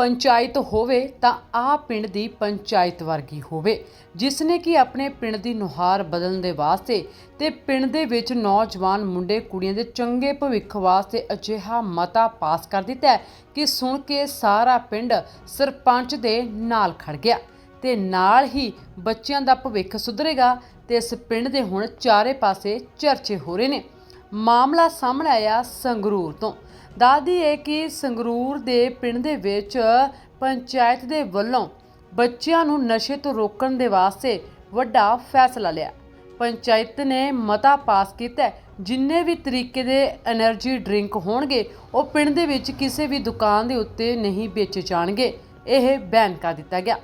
ਪੰਚਾਇਤ ਹੋਵੇ ਤਾਂ ਆ ਪਿੰਡ ਦੀ ਪੰਚਾਇਤ ਵਰਗੀ ਹੋਵੇ ਜਿਸ ਨੇ ਕਿ ਆਪਣੇ ਪਿੰਡ ਦੀ ਨੁਹਾਰ ਬਦਲਣ ਦੇ ਵਾਸਤੇ ਤੇ ਪਿੰਡ ਦੇ ਵਿੱਚ ਨੌਜਵਾਨ ਮੁੰਡੇ ਕੁੜੀਆਂ ਦੇ ਚੰਗੇ ਭਵਿੱਖ ਵਾਸਤੇ ਅਜਿਹਾ ਮਤਾ ਪਾਸ ਕਰ ਦਿੱਤਾ ਕਿ ਸੁਣ ਕੇ ਸਾਰਾ ਪਿੰਡ ਸਰਪੰਚ ਦੇ ਨਾਲ ਖੜ ਗਿਆ ਤੇ ਨਾਲ ਹੀ ਬੱਚਿਆਂ ਦਾ ਭਵਿੱਖ ਸੁਧਰੇਗਾ ਤੇ ਇਸ ਪਿੰਡ ਦੇ ਹੁਣ ਚਾਰੇ ਪਾਸੇ ਚਰਚੇ ਹੋ ਰਹੇ ਨੇ। ਮਾਮਲਾ ਸਾਹਮਣੇ ਆਇਆ ਸੰਗਰੂਰ ਤੋਂ। ਦੱਸਦੀ ਹੈ ਕਿ ਸੰਗਰੂਰ ਦੇ ਪਿੰਡ ਦੇ ਵਿੱਚ ਪੰਚਾਇਤ ਦੇ ਵੱਲੋਂ ਬੱਚਿਆਂ ਨੂੰ ਨਸ਼ੇ ਤੋਂ ਰੋਕਣ ਦੇ ਵਾਸਤੇ ਵੱਡਾ ਫੈਸਲਾ ਲਿਆ। ਪੰਚਾਇਤ ਨੇ ਮਤਾ ਪਾਸ ਕੀਤਾ ਜਿੰਨੇ ਵੀ ਤਰੀਕੇ ਦੇ એનર્ਜੀ ਡਰਿੰਕ ਹੋਣਗੇ, ਉਹ ਪਿੰਡ ਦੇ ਵਿੱਚ ਕਿਸੇ ਵੀ ਦੁਕਾਨ ਦੇ ਉੱਤੇ ਨਹੀਂ ਵੇਚੇ ਜਾਣਗੇ, ਇਹ ਬੈਨ ਕਰ ਦਿੱਤਾ ਗਿਆ।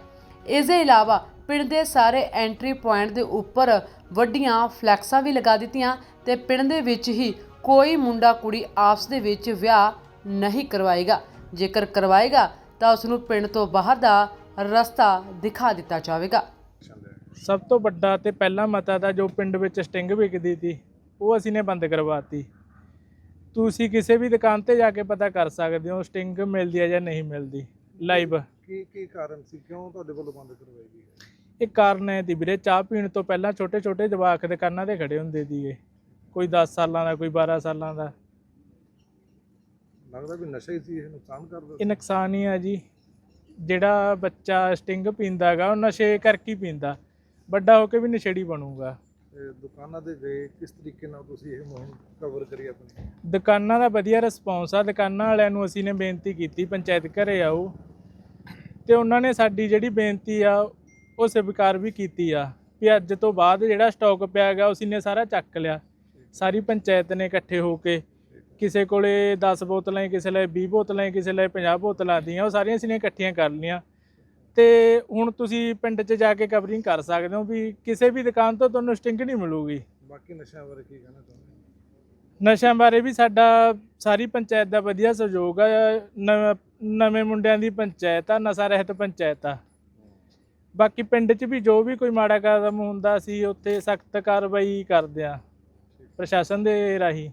ਇਸ ਦੇ ਇਲਾਵਾ ਪਿੰਡ ਦੇ ਸਾਰੇ ਐਂਟਰੀ ਪੁਆਇੰਟ ਦੇ ਉੱਪਰ ਵੱਡੀਆਂ ਫਲੈਕਸਾਂ ਵੀ ਲਗਾ ਦਿੱਤੀਆਂ ਤੇ ਪਿੰਡ ਦੇ ਵਿੱਚ ਹੀ ਕੋਈ ਮੁੰਡਾ ਕੁੜੀ ਆਪਸ ਦੇ ਵਿੱਚ ਵਿਆਹ ਨਹੀਂ ਕਰਵਾਏਗਾ। ਜੇਕਰ ਕਰਵਾਏਗਾ ਤਾਂ ਉਸ ਨੂੰ ਪਿੰਡ ਤੋਂ ਬਾਹਰ ਦਾ ਰਸਤਾ ਦਿਖਾ ਦਿੱਤਾ ਜਾਵੇਗਾ। ਸਭ ਤੋਂ ਵੱਡਾ ਤੇ ਪਹਿਲਾ ਮਤਾ ਦਾ ਜੋ ਪਿੰਡ ਵਿੱਚ ਸਟਿੰਗ ਵਿਕਦੀ ਸੀ ਉਹ ਅਸੀਂ ਨੇ ਬੰਦ ਕਰਵਾਤੀ। ਤੁਸੀਂ ਕਿਸੇ ਵੀ ਦੁਕਾਨ ਤੇ ਜਾ ਕੇ ਪਤਾ ਕਰ ਸਕਦੇ ਹੋ ਸਟਿੰਗ ਮਿਲਦੀ ਹੈ ਜਾਂ ਨਹੀਂ ਮਿਲਦੀ। ਲਾਈਵ। ਕੀ ਕੀ ਕਾਰਨ ਸੀ? ਕਿਉਂ ਤੁਹਾਡੇ ਵੱਲੋਂ ਬੰਦ ਕਰਵਾਈ ਗਈ ਹੈ? ਇਹ ਕਾਰਨ ਹੈ ਦੀ ਵੀਰੇ ਚਾਹ ਪੀਣ ਤੋਂ ਪਹਿਲਾਂ ਛੋਟੇ ਛੋਟੇ ਜਵਾਕ ਦੁਕਾਨਾਂ ਤੇ ਖੜੇ ਹੁੰਦੇ ਸੀਗੇ। ਕੋਈ 10 ਸਾਲਾਂ ਦਾ ਕੋਈ 12 ਸਾਲਾਂ ਦਾ। ਲੱਗਦਾ ਵੀ ਨਸ਼ਾ ਹੀ ਸੀ ਇਹ ਨੁਕਸਾਨ ਕਰਦਾ ਇਹ ਨੁਕਸਾਨ ਹੀ ਆ ਜੀ। ਜਿਹੜਾ ਬੱਚਾ ਸਟਿੰਗ ਪੀਂਦਾ ਹੈਗਾ ਉਹ ਨਸ਼ੇ ਕਰਕੇ ਹੀ ਪੀਂਦਾ। ਵੱਡਾ ਹੋ ਕੇ ਵੀ ਨਸ਼ੇੜੀ ਬਣੂਗਾ। ਦੁਕਾਨਾਂ ਦੇ ਗਏ ਕਿਸ ਤਰੀਕੇ ਨਾਲ ਤੁਸੀਂ ਇਹ ਮੁਹਿੰਮ ਕਵਰ ਕਰੀ ਆਪਣੀ? ਦੁਕਾਨਾਂ ਦਾ ਵਧੀਆ ਰਿਸਪੌਂਸ ਆ। ਦੁਕਾਨਾਂ ਵਾਲਿਆਂ ਨੂੰ ਅਸੀਂ ਨੇ ਬੇਨਤੀ ਕੀਤੀ ਪੰਚਾਇਤ ਘਰੇ ਆਓ। ਤੇ ਉਹਨਾਂ ਨੇ ਸਾਡੀ ਜਿਹੜੀ ਬੇਨਤੀ ਆ ਉਹ ਸਵੀਕਾਰ ਵੀ ਕੀਤੀ ਆ ਵੀ ਅੱਜ ਤੋਂ ਬਾਅਦ ਜਿਹੜਾ ਸਟਾਕ ਪਿਆ ਹੈਗਾ ਅਸੀਂ ਨੇ ਸਾਰਾ ਚੱਕ ਲਿਆ। ਸਾਰੀ ਪੰਚਾਇਤ ਨੇ ਇਕੱਠੇ ਹੋ ਕੇ ਕਿਸੇ ਕੋਲੇ 10 ਬੋਤਲਾਂ ਕਿਸੇ ਲਈ 20 ਬੋਤਲਾਂ ਕਿਸੇ ਲਈ 50 ਬੋਤਲਾਂ ਦੀਆਂ ਉਹ ਸਾਰੀਆਂ ਅਸੀਂ ਨੇ ਇਕੱਠੀਆਂ ਕਰ ਲਈਆਂ। ਤੇ ਹੁਣ ਤੁਸੀਂ ਪਿੰਡ 'ਚ ਜਾ ਕੇ ਕਵਰਿੰਗ ਕਰ ਸਕਦੇ ਹੋ ਵੀ ਕਿਸੇ ਵੀ ਦੁਕਾਨ ਤੋਂ ਤੁਹਾਨੂੰ ਸਟਿੰਗ ਨਹੀਂ ਮਿਲੂਗੀ। ਬਾਕੀ ਨਸ਼ਿਆਂ ਬਾਰੇ ਕੀ ਕਹਿਣਾ ਚਾਹੁੰਦੇ ਨਸ਼ਿਆਂ ਬਾਰੇ ਵੀ ਸਾਡਾ ਸਾਰੀ ਪੰਚਾਇਤ ਦਾ ਵਧੀਆ ਸਹਿਯੋਗ ਆ। ਨਵੇਂ ਨਵੇਂ ਮੁੰਡਿਆਂ ਦੀ ਪੰਚਾਇਤ ਆ ਨਸ਼ਾ ਰਹਿਤ ਪੰਚਾਇਤ ਆ। ਬਾਕੀ ਪਿੰਡ 'ਚ ਵੀ ਜੋ ਵੀ ਕੋਈ ਮਾੜਾ ਕਦਮ ਹੁੰਦਾ ਸੀ ਉੱਥੇ ਸਖਤ ਕਾਰਵਾਈ ਕਰਦੇ ਆ ਪ੍ਰਸ਼ਾਸਨ ਦੇ ਰਾਹੀਂ।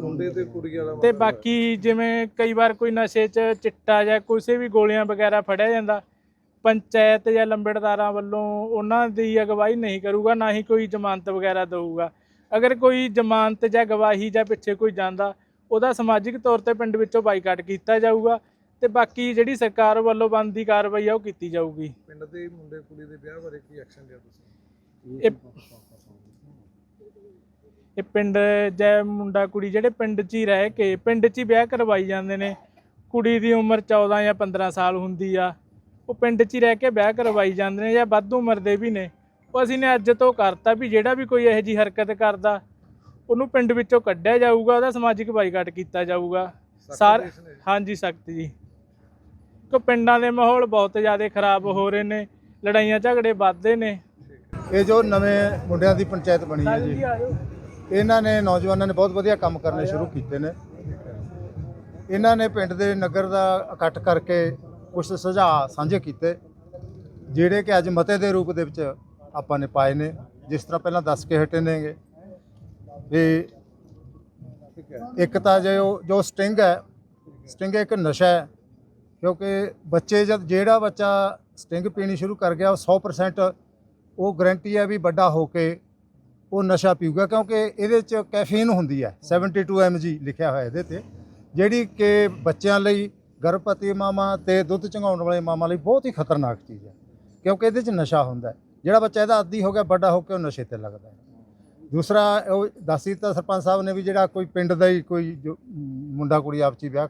ਮੁੰਡੇ ਤੇ ਕੁੜੀ ਵਾਲਾ ਤੇ ਮਾਮਲਾ। ਬਾਕੀ ਜਿਵੇਂ ਕਈ ਵਾਰ ਕੋਈ ਨਸ਼ੇ 'ਚ ਚਿੱਟਾ ਜਾਂ ਕਿਸੇ ਵੀ ਗੋਲੀਆਂ ਵਗੈਰਾ ਫੜਿਆ ਜਾਂਦਾ ਪੰਚਾਇਤ ਜਾਂ ਲੰਬੜਦਾਰਾਂ ਵੱਲੋਂ ਉਹਨਾਂ ਦੀ ਅਗਵਾਈ ਨਹੀਂ ਕਰੂਗਾ ਨਾ ਹੀ ਕੋਈ ਜ਼ਮਾਨਤ ਵਗੈਰਾ ਦਊਗਾ। ਅਗਰ ਕੋਈ ਜ਼ਮਾਨਤ ਜਾਂ ਗਵਾਹੀ ਜਾਂ ਪਿੱਛੇ ਕੋਈ ਜਾਂਦਾ ਉਹਦਾ ਸਮਾਜਿਕ ਤੌਰ ਤੇ ਪਿੰਡ ਵਿੱਚੋਂ ਬਾਈਕਾਟ ਕੀਤਾ ਜਾਊਗਾ। ਤੇ ਬਾਕੀ ਜਿਹੜੀ ਸਰਕਾਰ ਵੱਲੋਂ ਬਣਦੀ ਕਾਰਵਾਈ ਆ ਉਹ ਕੀਤੀ ਜਾਊਗੀ। ਪਿੰਡ ਦੇ ਮੁੰਡੇ ਕੁੜੀ ਦੇ ਵਿਆਹ ਬਾਰੇ ਕੀ ਐਕਸ਼ਨ ਲਿਆ ਤੁਸੀਂ? ਇਹ ਇਹ ਪਿੰਡ ਜੈ ਮੁੰਡਾ ਕੁੜੀ ਜਿਹੜੇ ਪਿੰਡ 'ਚ ਹੀ ਰਹਿ ਕੇ ਪਿੰਡ 'ਚ ਹੀ ਵਿਆਹ ਕਰਵਾਈ ਜਾਂਦੇ ਨੇ। ਕੁੜੀ ਦੀ ਉਮਰ 14 ਜਾਂ 15 ਸਾਲ ਹੁੰਦੀ ਆ। ਉਹ ਪਿੰਡ 'ਚ ਹੀ ਰਹਿ ਕੇ ਵਿਆਹ ਕਰਵਾਈ ਜਾਂਦੇ ਨੇ ਜਾਂ ਵੱਧ ਉਮਰ ਦੇ ਵੀ ਨੇ। ਉਹ ਅਸੀਂ ਨੇ ਅੱਜ ਤੋਂ ਕਰਤਾ ਵੀ ਜਿਹੜਾ ਵੀ ਕੋਈ ਇਹੋ ਜੀ ਹਰਕਤ ਕਰਦਾ ਉਹਨੂੰ ਪਿੰਡ ਵਿੱਚੋਂ ਕੱਢਿਆ ਜਾਊਗਾ ਉਹਦਾ ਸਮਾਜਿਕ ਬਾਈਕਾਟ ਕੀਤਾ ਜਾਊਗਾ। ਸਾਰ? ਹਾਂਜੀ ਸਖਤ ਜੀ। ਕਿ ਪਿੰਡਾਂ ਦੇ ਮਾਹੌਲ ਬਹੁਤ ਜ਼ਿਆਦਾ ਖਰਾਬ ਹੋ ਰਹੇ ਨੇ ਲੜਾਈਆਂ ਝਗੜੇ ਵੱਧਦੇ ਨੇ। ਇਹ ਜੋ ਨਵੇਂ ਮੁੰਡਿਆਂ ਦੀ ਪੰਚਾਇਤ ਬਣੀ ਹੈ ਜੀ ਇਹਨਾਂ ਨੇ ਨੌਜਵਾਨਾਂ ਨੇ ਬਹੁਤ ਵਧੀਆ ਕੰਮ ਕਰਨੇ ਸ਼ੁਰੂ ਕੀਤੇ ਨੇ। ਇਹਨਾਂ ਨੇ ਪਿੰਡ ਦੇ ਨਗਰ ਦਾ ਇਕੱਠ ਕਰਕੇ ਕੁਝ ਸੁਝਾਅ ਸਾਂਝੇ ਕੀਤੇ ਜਿਹੜੇ ਕਿ ਅੱਜ ਮਤੇ ਦੇ ਰੂਪ ਦੇ ਵਿੱਚ ਆਪਾਂ ਨੇ ਪਾਏ ਨੇ। ਜਿਸ ਤਰ੍ਹਾਂ ਪਹਿਲਾਂ ਦੱਸ ਕੇ ਹਟੇ ਨੇਗੇ ਵੀ ਇੱਕ ਤਾਂ ਜੋ ਜੋ ਸਟਿੰਗ ਹੈ ਸਟਿੰਗ ਇੱਕ ਨਸ਼ਾ ਹੈ। ਕਿਉਂਕਿ ਬੱਚੇ ਜਦ ਜਿਹੜਾ ਬੱਚਾ ਸਟਿੰਗ ਪੀਣੀ ਸ਼ੁਰੂ ਕਰ ਗਿਆ, ਉਹ 100% ਉਹ ਗਰੰਟੀ ਹੈ ਵੀ ਵੱਡਾ ਹੋ ਕੇ ਉਹ ਨਸ਼ਾ ਪੀਊਗਾ, ਕਿਉਂਕਿ ਇਹਦੇ ਚ ਕੈਫੀਨ ਹੁੰਦੀ ਹੈ 72 mg ਲਿਖਿਆ ਹੋਇਆ ਇਹਦੇ ਤੇ, ਜਿਹੜੀ ਕਿ ਬੱਚਿਆਂ ਲਈ ਗਰਭਵਤੀ ਮਾਵਾਂ ਤੇ ਦੁੱਧ ਚੰਗਾਉਣ ਵਾਲੇ ਮਾਵਾਂ ਲਈ ਬਹੁਤ ਹੀ ਖਤਰਨਾਕ ਚੀਜ਼ ਹੈ, ਕਿਉਂਕਿ ਇਹਦੇ ਚ ਨਸ਼ਾ ਹੁੰਦਾ ਹੈ। ਜਿਹੜਾ ਬੱਚਾ ਇਹਦਾ ਆਦੀ ਹੋ ਗਿਆ, ਵੱਡਾ ਹੋ ਕੇ ਉਹ ਨਸ਼ੇ ਤੇ ਲੱਗਦਾ ਹੈ। ਦੂਸਰਾ, ਉਹ ਦੱਸੀ ਤਾਂ ਸਰਪੰਚ ਸਾਹਿਬ ਨੇ ਵੀ ਜਿਹੜਾ ਕੋਈ ਪਿੰਡ ਦਾ ਹੀ ਕੋਈ ਜੋ, ਮੁੰਡਾ, ਕੁੜੀ ਆਪਸੀ ਵਿਆਹ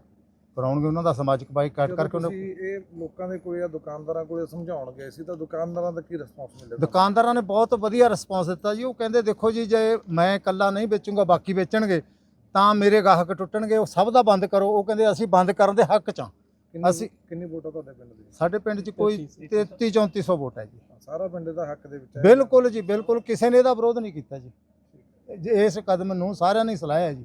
ਕਰਾਉਣਗੇ ਉਹਨਾਂ ਦਾ ਸਮਾਜਿਕ ਬਾਈਕਾਟ ਕਰਕੇ ਉਹਨਾਂ ਤੁਸੀਂ ਇਹ ਲੋਕਾਂ ਦੇ ਕੋਲੇ ਜਾਂ ਦੁਕਾਨਦਾਰਾਂ ਕੋਲੇ ਸਮਝਾਉਣ ਗਏ ਸੀ ਤਾਂ ਦੁਕਾਨਦਾਰਾਂ ਦਾ ਕੀ ਰਿਸਪੌਂਸ ਮਿਲਿਆ? ਦੁਕਾਨਦਾਰਾਂ ਨੇ ਬਹੁਤ ਵਧੀਆ ਰਿਸਪੌਂਸ ਦਿੱਤਾ ਜੀ। ਉਹ ਕਹਿੰਦੇ ਦੇਖੋ ਜੀ ਜੇ ਮੈਂ ਇਕੱਲਾ ਨਹੀਂ ਵੇਚੂੰਗਾ ਬਾਕੀ ਵੇਚਣਗੇ ਤਾਂ ਮੇਰੇ ਗਾਹਕ ਟੁੱਟਣਗੇ ਉਹ ਸਭ ਦਾ ਬੰਦ ਕਰੋ। ਉਹ ਕਹਿੰਦੇ ਅਸੀਂ ਬੰਦ ਕਰਨ ਦੇ ਹੱਕ ਚ ਅਸੀਂ- ਕਿੰਨੀ ਵੋਟ ਤੁਹਾਡੇ ਪਿੰਡ ਦੀ ਸਾਡੇ ਪਿੰਡ 'ਚ ਕੋਈ 33 3400 ਵੋਟ ਹੈ ਜੀ। ਸਾਰਾ ਪਿੰਡ ਦਾ ਹੱਕ ਦੇ ਵਿੱਚ ਹੈ। ਬਿਲਕੁਲ ਜੀ ਬਿਲਕੁਲ। ਕਿਸੇ ਨੇ ਇਹਦਾ ਵਿਰੋਧ ਨਹੀਂ ਕੀਤਾ ਜੀ। ਜੇ ਇਸ ਕਦਮ ਨੂੰ ਸਾਰਿਆਂ ਨੇ ਸਲਾਹਿਆ ਜੀ।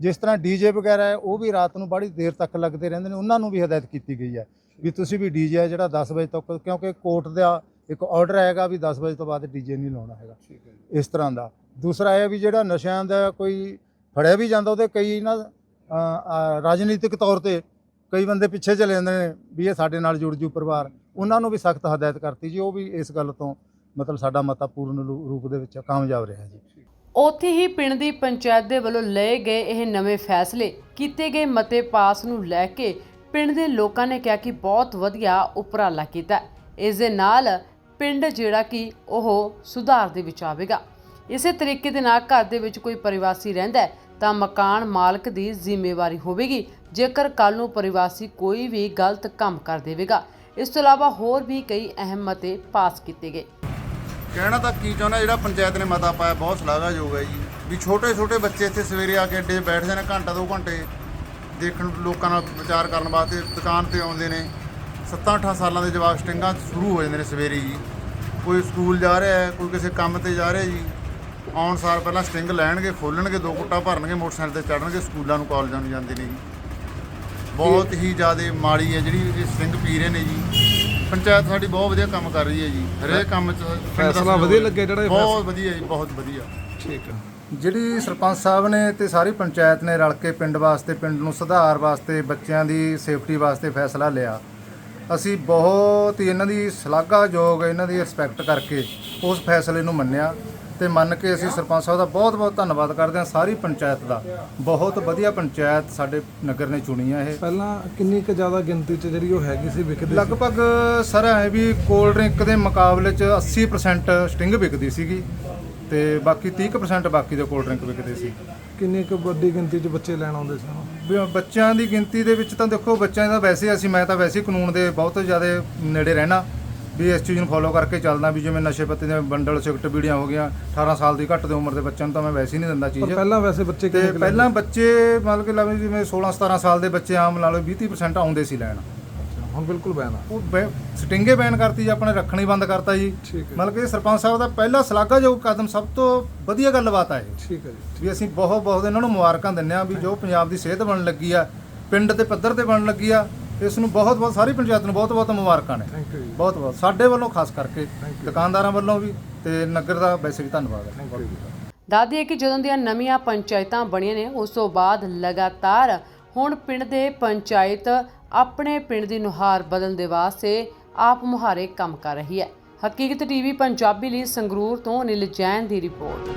ਜਿਸ ਤਰ੍ਹਾਂ ਡੀਜੇ ਵਗੈਰਾ ਹੈ ਉਹ ਵੀ ਰਾਤ ਨੂੰ ਬੜੀ ਦੇਰ ਤੱਕ ਲੱਗਦੇ ਰਹਿੰਦੇ ਨੇ ਉਹਨਾਂ ਨੂੰ ਵੀ ਹਦਾਇਤ ਕੀਤੀ ਗਈ ਹੈ ਵੀ ਤੁਸੀਂ ਵੀ ਡੀਜੇ ਹੈ ਜਿਹੜਾ 10 ਵਜੇ ਤੱਕ ਕਿਉਂਕਿ ਕੋਰਟ ਦਾ ਇੱਕ ਆਰਡਰ ਹੈਗਾ ਵੀ 10 ਵਜੇ ਤੋਂ ਬਾਅਦ ਡੀਜੇ ਨਹੀਂ ਲਾਉਣਾ ਹੈਗਾ ਇਸ ਤਰ੍ਹਾਂ ਦਾ। ਦੂਸਰਾ ਇਹ ਵੀ ਜਿਹੜਾ ਨਸ਼ਿਆਂ ਦਾ ਕੋਈ ਫੜਿਆ ਵੀ ਜਾਂਦਾ ਉਹਦੇ ਕਈ ਨਾ ਰਾਜਨੀਤਿਕ ਤੌਰ ਤੇ ਕਈ ਬੰਦੇ ਪਿੱਛੇ ਚਲੇ ਜਾਂਦੇ ਨੇ ਵੀ ਇਹ ਸਾਡੇ ਨਾਲ ਜੁੜ ਜੂ ਪਰਿਵਾਰ ਉਹਨਾਂ ਨੂੰ ਵੀ ਸਖਤ ਹਦਾਇਤ ਕਰਤੀ ਜੀ ਉਹ ਵੀ ਇਸ ਗੱਲ ਤੋਂ ਮਤਲਬ ਸਾਡਾ ਮਤਾ ਪੂਰਨ ਰੂਪ ਦੇ ਵਿੱਚ ਕਾਮਯਾਬ ਰਿਹਾ ਜੀ। ਉੱਥੇ ਹੀ ਪਿੰਡ ਦੀ ਪੰਚਾਇਤ ਦੇ ਵੱਲੋਂ ਲਏ ਗਏ ਇਹ ਨਵੇਂ ਫੈਸਲੇ ਕੀਤੇ ਗਏ ਮਤੇ ਪਾਸ ਨੂੰ ਲੈ ਕੇ ਪਿੰਡ ਦੇ ਲੋਕਾਂ ਨੇ ਕਿਹਾ ਕਿ ਬਹੁਤ ਵਧੀਆ ਉਪਰਾਲਾ ਕੀਤਾ। ਇਸ ਦੇ ਨਾਲ ਪਿੰਡ ਜਿਹੜਾ ਕਿ ਉਹ ਸੁਧਾਰ ਦੇ ਵਿੱਚ ਆਵੇਗਾ। ਇਸੇ ਤਰੀਕੇ ਦੇ ਨਾਲ ਘਰ ਦੇ ਵਿੱਚ ਕੋਈ ਪਰਿਵਾਸੀ ਰਹਿੰਦਾ ਹੈ ਤਾਂ ਮਕਾਨ ਮਾਲਕ ਦੀ ਜ਼ਿੰਮੇਵਾਰੀ ਹੋਵੇਗੀ। ਜੇਕਰ ਕੱਲ ਨੂੰ ਪਰਿਵਾਸੀ ਕੋਈ ਵੀ ਗਲਤ ਕੰਮ ਕਰ ਦੇਵੇਗਾ। ਇਸ ਤੋਂ ਇਲਾਵਾ ਹੋਰ ਵੀ ਕਈ ਅਹਿਮ ਮਤੇ ਪਾਸ ਕੀਤੇ ਗਏ। ਕਹਿਣਾ ਤਾਂ ਕੀ ਚਾਹੁੰਦਾ, ਜਿਹੜਾ ਪੰਚਾਇਤ ਨੇ ਮਤਾ ਪਾਇਆ, ਬਹੁਤ ਸ਼ਲਾਘਾਯੋਗ ਹੈ ਜੀ। ਵੀ ਛੋਟੇ ਛੋਟੇ ਬੱਚੇ ਇੱਥੇ ਸਵੇਰੇ ਆ ਕੇ ਅੱਡੇ 'ਤੇ ਬੈਠ ਜਾਂਦੇ ਘੰਟਾ ਦੋ ਘੰਟੇ ਦੇਖਣ ਲੋਕਾਂ ਨਾਲ ਵਿਚਾਰ ਕਰਨ ਵਾਸਤੇ ਦੁਕਾਨ ਤੇ ਆਉਂਦੇ ਨੇ। 7-8 ਸਾਲਾਂ ਦੇ ਜਵਾਕ ਸਟਿੰਗਾਂ ਸ਼ੁਰੂ ਹੋ ਜਾਂਦੇ ਨੇ ਸਵੇਰੇ ਜੀ। ਕੋਈ ਸਕੂਲ ਜਾ ਰਿਹਾ ਹੈ, ਕੋਈ ਕਿਸੇ ਕੰਮ ਤੇ ਜਾ ਰਿਹਾ ਜੀ। ਆਉਣ ਸਾਰ ਪਹਿਲਾਂ ਸਟਿੰਗ ਲੈਣਗੇ, ਖੋਲਣਗੇ, ਦੋ ਕੁੱਟਾ ਭਰਨਗੇ, ਮੋਟਰਸਾਈਕਲ ਤੇ ਚੜਨਗੇ ਸਕੂਲਾਂ ਨੂੰ ਕਾਲਜਾਂ ਨੂੰ ਜਾਂਦੇ ਨੇ ਜੀ। ਬਹੁਤ ਹੀ ਜ਼ਿਆਦਾ ਮਾੜੀ ਹੈ ਜਿਹੜੀ ਇਹ ਸਟਿੰਗ ਪੀ ਰਹੇ ਨੇ ਜੀ। ਪੰਚਾਇਤ ਸਾਡੀ ਬਹੁਤ ਵਧੀਆ ਕੰਮ ਕਰ ਰਹੀ ਹੈ ਜੀ। ਹਰੇਕ ਕੰਮ 'ਚ ਪਿੰਡ ਦਾ ਫੈਸਲਾ ਸਹਿਯੋਗ ਵਧੀਆ। ਲੱਗਿਆ ਜਿਹੜਾ ਇਹ ਬਹੁਤ ਵਧੀਆ ਜੀ ਬਹੁਤ ਵਧੀਆ। ਠੀਕ ਹੈ ਜਿਹੜੀ ਸਰਪੰਚ ਸਾਹਿਬ ਨੇ ਤੇ ਸਾਰੀ ਪੰਚਾਇਤ ਨੇ ਰਲ ਕੇ ਪਿੰਡ ਵਾਸਤੇ ਪਿੰਡ ਨੂੰ ਸੁਧਾਰ ਵਾਸਤੇ ਬੱਚਿਆਂ ਦੀ ਸੇਫਟੀ ਵਾਸਤੇ ਫੈਸਲਾ ਲਿਆ। ਅਸੀਂ ਬਹੁਤ ਹੀ ਇਹਨਾਂ ਦੀ ਸ਼ਲਾਘਾਯੋਗ ਇਹਨਾਂ ਦੀ ਰਿਸਪੈਕਟ ਕਰਕੇ ਉਸ ਫੈਸਲੇ ਨੂੰ ਮੰਨਿਆ। ਤੇ ਮੰਨ ਕੇ ਅਸੀਂ ਸਰਪੰਚ ਸਾਹਿਬ ਦਾ ਬਹੁਤ ਬਹੁਤ ਧੰਨਵਾਦ ਕਰਦੇ ਹਾਂ ਸਾਰੀ ਪੰਚਾਇਤ ਦਾ। ਬਹੁਤ ਵਧੀਆ ਪੰਚਾਇਤ ਸਾਡੇ ਨਗਰ ਨੇ ਚੁਣੀ ਹੈ ਇਹ। ਪਹਿਲਾਂ ਕਿੰਨੀ ਕੁ ਜ਼ਿਆਦਾ ਗਿਣਤੀ ਚ ਜਿਹੜੀ ਉਹ ਹੈਗੀ ਸੀ ਵਿਕਦੀ ਸੀ? ਲਗਭਗ ਸਰ ਹੈ ਵੀ ਕੋਲਡ ਡਰਿੰਕ ਦੇ ਮੁਕਾਬਲੇ ਚ 80% ਸਟਿੰਗ ਵਿਕਦੀ ਸੀਗੀ ਤੇ ਬਾਕੀ 30% ਬਾਕੀ ਦੇ ਕੋਲਡ ਡਰਿੰਕ ਵਿਕਦੇ ਸੀ। ਕਿੰਨੀ ਕੁ ਵੱਡੀ ਗਿਣਤੀ ਚ ਬੱਚੇ ਲੈਣ ਆਉਂਦੇ ਸੀ? ਵੀ ਬੱਚਿਆਂ ਦੀ ਗਿਣਤੀ ਦੇ ਵਿੱਚ ਤਾਂ ਦੇਖੋ ਬੱਚਿਆਂ ਦਾ ਵੈਸੇ ਅਸੀਂ ਮੈਂ ਤਾਂ ਵੈਸੇ ਹੀ ਕਾਨੂੰਨ ਦੇ ਬਹੁਤ ਜ਼ਿਆਦਾ ਨੇੜੇ ਰਹਿਣਾ। ਵੀ ਇਸ ਚੀਜ਼ ਨੂੰ ਫੋਲੋ ਕਰਕੇ ਚੱਲਦਾ ਵੀ ਜਿਵੇਂ ਨਸ਼ੇ ਪੱਤੇ ਦੇ ਬੰਡਲ ਸਿਗਰਟ ਬੀੜੀਆਂ ਹੋ ਗਈਆਂ 18 ਸਾਲ ਦੀ ਘੱਟ ਦੀ ਉਮਰ ਦੇ ਬੱਚਿਆਂ ਨੂੰ ਤਾਂ ਮੈਂ ਵੈਸੇ ਹੀ ਨਹੀਂ ਦਿੰਦਾ ਪਰ ਚੀਜ਼ ਪਹਿਲਾਂ ਵੈਸੇ ਬੱਚੇ ਤੇ ਪਹਿਲਾਂ ਬੱਚੇ ਮਤਲਬ ਕਿ ਲਓ ਜਿਵੇਂ 16 17 ਸਾਲ ਦੇ ਬੱਚੇ ਆਮ ਲਾ ਲਓ 20 30% ਆਉਂਦੇ ਸੀ ਲੈਣ? ਹੁਣ ਬਿਲਕੁਲ ਬੈਨ ਆ। ਉਹ ਸਟਿੰਗੇ ਬੈਨ ਕਰਤੀ ਜੀ ਆਪਣੇ ਰੱਖਣੀ ਬੰਦ ਕਰਤਾ ਜੀ। ਮਤਲਬ ਕਿ ਸਰਪੰਚ ਸਾਹਿਬ ਦਾ ਪਹਿਲਾ ਸ਼ਲਾਘਾਯੋਗ ਕਦਮ ਸਭ ਤੋਂ ਵਧੀਆ ਗੱਲਬਾਤ ਆ ਇਹ। ਠੀਕ ਹੈ ਜੀ ਵੀ ਅਸੀਂ ਬਹੁਤ ਬਹੁਤ ਇਹਨਾਂ ਨੂੰ ਮੁਬਾਰਕਾਂ ਦਿੰਦੇ ਆ ਵੀ ਜੋ ਪੰਜਾਬ ਦੀ ਸਿਹਤ ਬਣਨ ਲੱਗੀ ਆ ਪਿੰਡ ਤੇ ਪੱਧਰ ਤੇ ਬਣਨ ਲੱਗੀ ਆ ਇਸ ਨੂੰ ਬਹੁਤ ਬਹੁਤ ਸਾਰੀ ਪੰਚਾਇਤ ਨੂੰ ਬਹੁਤ ਬਹੁਤ ਮੁਬਾਰਕਾਂ ਨੇ। ਥੈਂਕ ਯੂ ਜੀ। ਬਹੁਤ ਬਹੁਤ। ਸਾਡੇ ਵੱਲੋਂ ਖਾਸ ਕਰਕੇ. ਦੁਕਾਨਦਾਰਾਂ ਵੱਲੋਂ ਵੀ ਤੇ ਨਗਰ ਦਾ ਵੈਸੇ ਵੀ ਧੰਨਵਾਦ ਹੈ। ਥੈਂਕ ਯੂ ਜੀ। ਦੱਸਦੀ ਹੈ ਕਿ ਜਦੋਂ ਦੀਆਂ ਨਵੀਆਂ ਪੰਚਾਇਤਾਂ ਬਣੀਆਂ ਨੇ ਉਸ ਤੋਂ ਬਾਅਦ ਲਗਾਤਾਰ ਹੁਣ ਪਿੰਡ ਦੇ ਪੰਚਾਇਤ ਆਪਣੇ ਪਿੰਡ ਦੀ ਨੁਹਾਰ ਬਦਲਣ ਦੇ ਵਾਸਤੇ ਆਪ ਮੁਹਾਰੇ ਕੰਮ ਕਰ ਰਹੀ ਹੈ। ਹਕੀਕਤ ਟੀਵੀ ਪੰਜਾਬੀ ਲਈ ਸੰਗਰੂਰ ਤੋਂ ਅਨਿਲ ਜੈਨ ਦੀ ਰਿਪੋਰਟ।